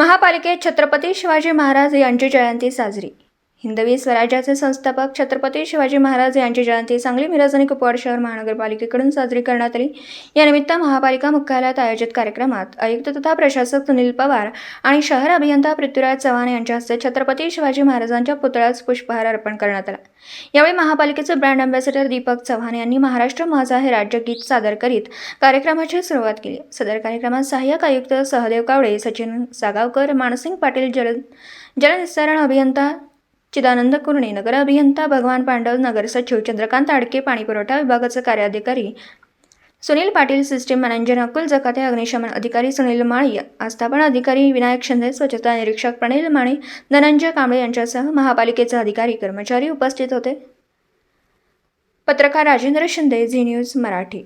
महापालिकेत छत्रपती शिवाजी महाराज यांची जयंती साजरी हिंदवी स्वराज्याचे संस्थापक छत्रपती शिवाजी महाराज यांची जयंती सांगली मिरज आणि कुपवाड शहर महानगरपालिकेकडून साजरी करण्यात आली. यानिमित्त महापालिका मुख्यालयात आयोजित कार्यक्रमात आयुक्त तथा प्रशासक सुनील पवार आणि शहर अभियंता पृथ्वीराज चव्हाण यांच्या हस्ते छत्रपती शिवाजी महाराजांच्या पुतळ्यास पुष्पहार अर्पण करण्यात आला. यावेळी महापालिकेचे ब्रँड अँबॅसेडर दीपक चव्हाण यांनी महाराष्ट्र माझा हे राज्यगीत सादर करीत कार्यक्रमाची सुरुवात केली. सदर कार्यक्रमात सहाय्यक आयुक्त सहदेव कावडे सचिन सागावकर मानसिंग पाटील जल जलनिस्सारण अभियंता चिदानंद कुर्णे नगर अभियंता भगवान पांडव नगर सचिव चंद्रकांत आडके पाणीपुरवठा विभागाचे कार्याधिकारी. सुनील पाटील सिस्टीम मॅनेजर अकुल जकाते अग्निशमन अधिकारी सुनील माळी आस्थापन अधिकारी विनायक शिंदे स्वच्छता निरीक्षक प्रणील माने धनंजय कांबळे यांच्यासह महापालिकेचे अधिकारी कर्मचारी उपस्थित होते. पत्रकार राजेंद्र शिंदे झी न्यूज मराठी.